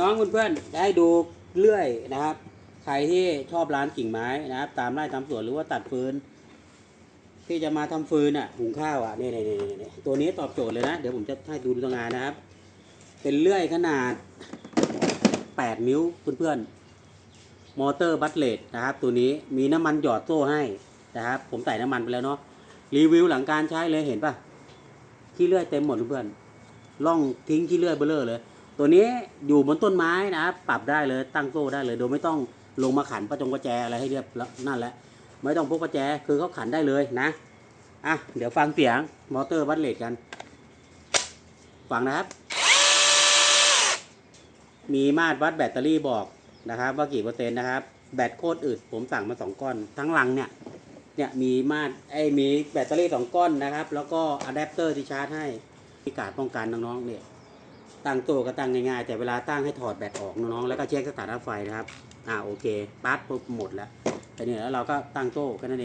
น้องเพื่อนๆได้ดูเลื่อยนะครับ ใครที่ชอบร้านกิ่งไม้นะครับ ตามไร่ตามสวนหรือว่าตัดฟืน ที่จะมาทำฟืนอะหุงข้าวอะนี่นี่นี่ตัวนี้ตอบโจทย์เลยนะ เดี๋ยวผมจะให้ดูตัวงานนะครับ เป็นเลื่อยขนาด 8 นิ้วเพื่อนๆ มอเตอร์บัตเลตนะครับ ตัวนี้มีน้ำมันหยอดโซ่ให้นะครับ ผมใส่น้ำมันไปแล้วเนาะรีวิวหลังการใช้เลยเห็นปะขี้เลื่อยเต็มหมดเพื่อนๆล่องทิ้งขี้เลื่อยเบลอเลย ตัวนี้อยู่บนต้นไม้นะครับปรับได้เลยตั้งโซ่ได้เลย โดยไม่ต้องลงมาขันประจงประแจอะไรให้เรียบแล้วนั่นแหละ ไม่ต้องพกประแจคือเขาขันได้เลยนะอะเดี๋ยวฟังเสียงมอเตอร์วัดเลทกัน ฟังนะครับ มีมาตรวัดแบตเตอรี่บอกนะครับ ว่ากี่เปอร์เซ็นต์นะครับ แบตโคตรอึดผมสั่งมาสองก้อน ทั้งลังเนี่ยเนี่ยมีมาตรไอ้มีแบตเตอรี่สองก้อนนะครับ แล้วก็อะแดปเตอร์ที่ชาร์จให้มีการป้องกันน้องๆเนี่ย ตั้งโต๊ะก็ตั้งง่ายๆ แต่เวลาตั้งให้ถอดแบตออกน้องๆแล้วก็เช็คสถานะไฟนะครับ อ่าโอเคปั๊บปุ๊บหมดแล้วแต่เนี่ยแล้วเราก็ตั้งโต๊ะแค่นั้นเอง